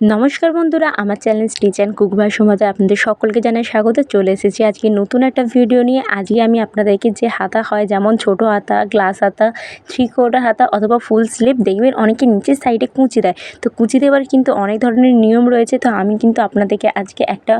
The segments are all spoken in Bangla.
নমস্কার বন্ধুরা, আমার চ্যানেল স্টিচ অ্যান্ড কুক ভাই সমাজে আপনাদের সকলকে জানাই স্বাগত। চলে এসেছি আজকে নতুন একটা ভিডিও নিয়ে। আজকে আমি আপনাদেরকে যে হাতা হয়, যেমন ছোট হাতা গ্লাস হাতা থ্রি কোয়ার্টার হাতা অথবা ফুল স্লিভ দেখবেন অনেকে নিচের সাইডে কুঁচি দেয়। তো কুঁচি দেওয়ার কিন্তু অনেক ধরনের নিয়ম রয়েছে। তো আমি কিন্তু আপনাদেরকে আজকে একটা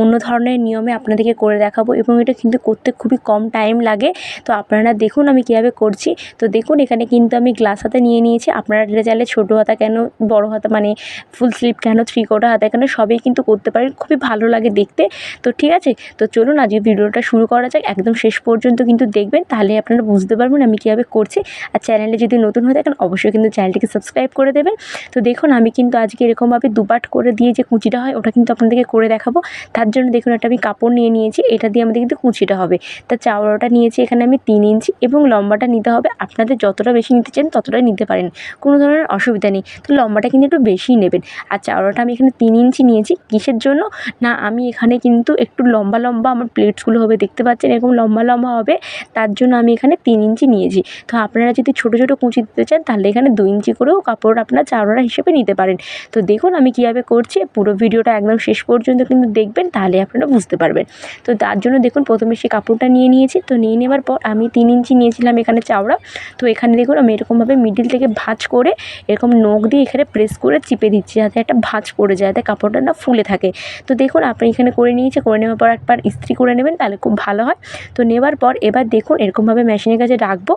অন্য ধরনের নিয়মে আপনাদেরকে করে দেখাবো এবং এটা কিন্তু করতে খুবই কম টাইম লাগে। তো আপনারা দেখুন আমি কীভাবে করছি। তো দেখুন, এখানে কিন্তু আমি গ্লাস হাতা নিয়ে নিয়েছি। আপনারা এটা চাইলে ছোটো হাতা কেন, বড় হাতা মানে ফুল স্লিভ কেন থ্রি কোটা হাতা, কেন সবই কিন্তু করতে পারেন খুবই ভালো লাগে দেখতে। তো ঠিক আছে, তো চলুন আজকে ভিডিওটা শুরু করা যাক, একদম শেষ পর্যন্ত কিন্তু দেখবেন, তাহলে আপনারা বুঝতে পারবেন আমি কীভাবে করছি। আর চ্যানেলে যদি নতুন হয়ে থাকেন, অবশ্যই কিন্তু চ্যানেলটিকে সাবস্ক্রাইব করে দেবেন। তো দেখুন, আমি কিন্তু আজকে এরকমভাবে দুপাট করে দিয়ে যে কুচিটা হয়, ওটা কিন্তু আপনাদেরকে করে দেখাবো। তার জন্য দেখুন, একটা আমি কাপড় নিয়ে নিয়েছি, এটা দিয়ে আমাদের কিন্তু কুচিটা হবে। তা চাওড়াটা নিয়েছি এখানে আমি তিন ইঞ্চি এবং লম্বাটা নিতে হবে। আপনাদের যতটা বেশি নিতে চান, ততটাই নিতে পারেন, কোনো ধরনের অসুবিধা নেই। তো লম্বাটা কিন্তু একটু বেশিই নেবেন। আর চাওড়াটা আমি এখানে তিন ইঞ্চি নিয়েছি। কিসের জন্য? না, আমি এখানে কিন্তু একটু লম্বা লম্বা আমার প্লেটসগুলো হবে, দেখতে পাচ্ছেন? এরকম লম্বা লম্বা হবে, তার জন্য আমি এখানে তিন ইঞ্চি নিয়েছি। তো আপনারা যদি ছোটো ছোটো কুঁচি দিতে চান, তাহলে এখানে দু ইঞ্চি করেও কাপড় আপনারা চাওড়া হিসেবে নিতে পারেন। তো দেখুন আমি কীভাবে করছি, পুরো ভিডিওটা একদম শেষ পর্যন্ত কিন্তু দেখবেন, তাহলে আপনারা বুঝতে পারবেন। তো তার জন্য দেখুন, প্রথমে সে কাপড়টা নিয়ে নিয়েছি, তো নিয়ে নেওয়ার পর আমি তিন ইঞ্চি নিয়েছিলাম এখানে চাওড়া। তো এখানে দেখুন, আমি এরকমভাবে মিডিল থেকে ভাঁজ করে এরকম নখ দিয়ে এখানে প্রেস করে চিপে দিচ্ছি, যাতে একটা ভাঁজ পড়ে যায় যাতে কাপড়টা না ফুলে থাকে। তো দেখুন, আপনি এখানে করে নিয়েছে, করে নেওয়ার পর একবার ইস্ত্রি করে নেবেন, তাহলে খুব ভালো হয়। তো নেওয়ার পর এবার দেখুন, এরকমভাবে মেশিনের কাছে রাখব,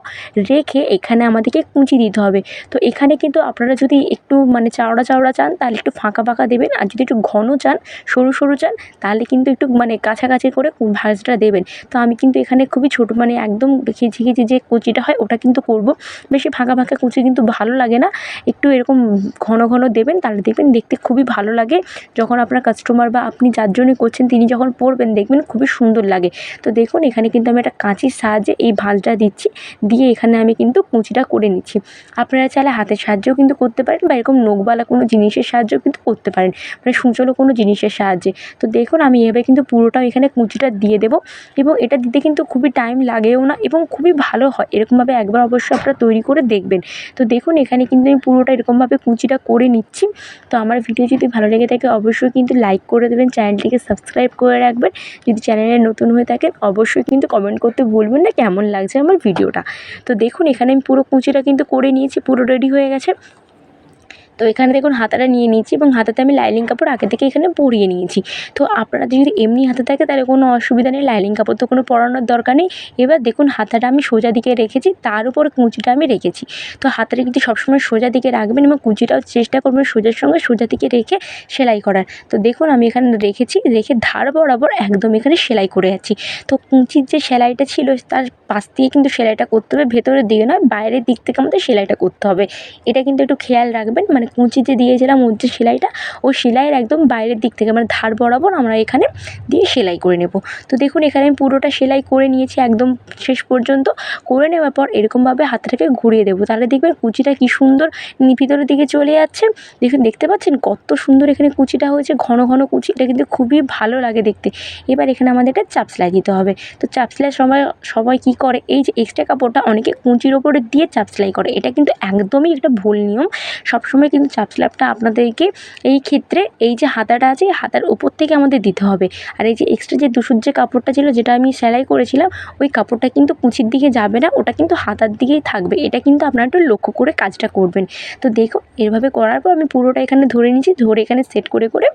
রেখে এখানে আমাদেরকে কুঁচি দিতে হবে। তো এখানে কিন্তু আপনারা যদি একটু মানে চাওড়া চাওড়া চান, তাহলে একটু ফাঁকা ফাঁকা দেবেন, আর যদি একটু ঘন চান, সরু সরু চান, তাহলে কিন্তু একটু মানে কাছাকাছি করে ভাঁজটা দেবেন। তো আমি কিন্তু এখানে খুবই ছোটো মানে একদম খিচি খিচি যে কুচিটা হয়, ওটা কিন্তু করব। বেশি ফাঁকা ফাঁকা কুচি কিন্তু ভালো লাগে না। একটু এরকম ঘন ঘন দেবেন, তাহলে দেখবেন দেখতে খুবই ভালো লাগে। যখন আপনার কাস্টমার বা আপনি যার জন্য করছেন, তিনি যখন পরবেন, দেখবেন খুবই সুন্দর লাগে। তো দেখুন, এখানে কিন্তু আমি একটা কাঁচির সাহায্যে এই ভাঁজটা দিচ্ছি। দিয়ে এখানে আমি কিন্তু কুঁচিটা করে নিচ্ছি। আপনারা চাইলে হাতের সাহায্যেও কিন্তু করতে পারেন বা এরকম নখবালা কোনো জিনিসের সাহায্যেও কিন্তু করতে পারেন। মানে সূচলো কোনো জিনিসের সাহায্যে। তো দেখুন, আমি এভাবে কিন্তু পুরোটা এখানে কুঁচিটা দিয়ে দেবো এবং এটা দিতে কিন্তু খুবই টাইম লাগেও না এবং খুবই ভালো হয়। এরকমভাবে একবার অবশ্যই আপনারা তৈরি করে দেখবেন। তো দেখুন, এখানে কিন্তু আমি পুরোটা এরকমভাবে কুঁচিটা করে নিচ্ছি। তো আমার ভিডিও যদি ভালো লেগে থাকে, অবশ্যই কিন্তু লাইক করে দেবেন। চ্যানেলটিকে সাবস্ক্রাইব করে রাখবেন। যদি চ্যানেলে নতুন হয়ে থাকেন, অবশ্যই কিন্তু কমেন্ট করতে ভুলবেন না, কেমন লাগছে আমার ভিডিওটা। তো দেখুন, এখানে আমি পুরো কুঁচিটা কিন্তু করে নিয়েছি, পুরো রেডি হয়ে গেছে। তো এখানে দেখুন হাতাটা নিয়ে নিয়েছি এবং হাতাতে আমি লাইলিং কাপড় আগে থেকে এখানে পরিয়ে নিয়েছি। তো আপনারা যদি এমনি হাতে থাকে তাহলে কোনো অসুবিধা নেই লাইলিং কাপড় তো কোনো পরানোর দরকার নেই। এবার দেখুন হাতাটা আমি সোজা দিকে রেখেছি, তার উপর কুঁচিটা আমি রেখেছি। তো হাতাটা কিন্তু সবসময় সোজা দিকে রাখবেন এবং কুঁচিটাও চেষ্টা করবেন সোজার সঙ্গে সোজা দিকে রেখে সেলাই করার। তো দেখুন আমি এখানে রেখেছি, রেখে ধার বরাবর একদম এখানে সেলাই করে যাচ্ছি। তো কুঁচির যে সেলাইটা ছিল তার পাশ দিয়ে কিন্তু সেলাইটা করতে হবে, ভেতরের দিকে নয়, বাইরের দিক থেকে আমাদের সেলাইটা করতে হবে। এটা কিন্তু একটু খেয়াল রাখবেন মানে কুঁচি যে দিয়েছিলাম, ওর যে সেলাইটা ওই সেলাইয়ের একদম বাইরের দিক থেকে মানে ধার বরাবর আমরা এখানে দিয়ে সেলাই করে নেব। তো দেখুন, এখানে আমি পুরোটা সেলাই করে নিয়েছি একদম শেষ পর্যন্ত। করে নেওয়ার পর এরকমভাবে হাতটাকে ঘুরিয়ে দেবো। তাহলে দেখবেন কুচিটা কী সুন্দর ভিতরের দিকে চলে যাচ্ছে। দেখুন, দেখতে পাচ্ছেন কত সুন্দর এখানে কুচিটা হয়েছে, ঘন ঘন কুচি। এটা কিন্তু খুবই ভালো লাগে দেখতে। এবার এখানে আমাদের একটা চাপ সেলাই দিতে হবে। তো চাপ সেলাইয়ের সময় সবাই কী করে? এই যে এক্সট্রা কাপড়টা অনেকে কুঁচির ওপরে দিয়ে চাপ সেলাই করে। এটা কিন্তু একদমই একটা ভুল নিয়ম। সবসময় কিন্তু চাপ সেলাইটা আপনাদেরকে এই ক্ষেত্রে এই যে হাতাটা আছে, এই হাতার উপর থেকে আমাদের দিতে হবে। আর এই যে এক্সট্রা যে দুশোর যে কাপড়টা ছিল, যেটা আমি সেলাই করেছিলাম, ওই কাপড়টা কিন্তু কুঁচির দিকে যাবে না, ওটা কিন্তু হাতার দিকেই থাকবে। এটা কিন্তু আপনারা একটু লক্ষ্য করে কাজটা করবেন। তো দেখুন, এভাবে করার পর আমি পুরোটা এখানে ধরে নিচ্ছি ধরে এখানে সেট করে করে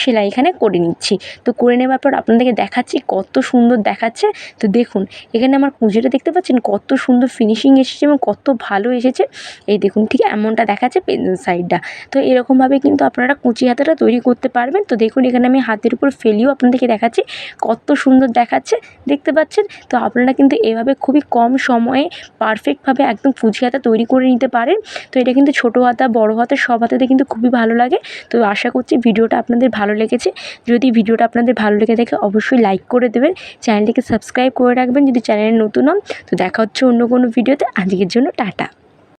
সেলাই এখানে করে নিচ্ছি। তো করে নেওয়ার পর আপনাদেরকে দেখাচ্ছি কত সুন্দর দেখাচ্ছে। তো দেখুন, এখানে আমার কুঁচিটা দেখতে পাচ্ছেন, কত সুন্দর ফিনিশিং এসেছে এবং কত ভালো এসেছে। এই দেখুন, ঠিক এমনটা দেখাচ্ছে পেন্সিল সাইডটা। তো এরকমভাবে কিন্তু আপনারা কুচি হাতাটা তৈরি করতে পারবেন। তো দেখুন, এখানে আমি হাতের উপর ফেলিও আপনাদেরকে দেখাচ্ছি। কত সুন্দর দেখাচ্ছে। দেখতে পাচ্ছেন? তো আপনারা কিন্তু এভাবে খুবই কম সময়ে পারফেক্টভাবে একদম কুচি হাতা তৈরি করে নিতে পারেন। তো এটা কিন্তু ছোটো হাতা, বড় হাতা, সব হাতাতে কিন্তু খুবই ভালো লাগে। তো আশা করছি ভিডিওটা আপনাদের ভালো লেগেছে। যদি ভিডিওটা আপনাদের ভালো লেগে থাকে, অবশ্যই লাইক করে দেবেন। চ্যানেলটিকে সাবস্ক্রাইব করে রাখবেন যদি চ্যানেলে নতুন হন। তো দেখা হচ্ছে অন্য কোনো ভিডিওতে। আজকের জন্য টাটা।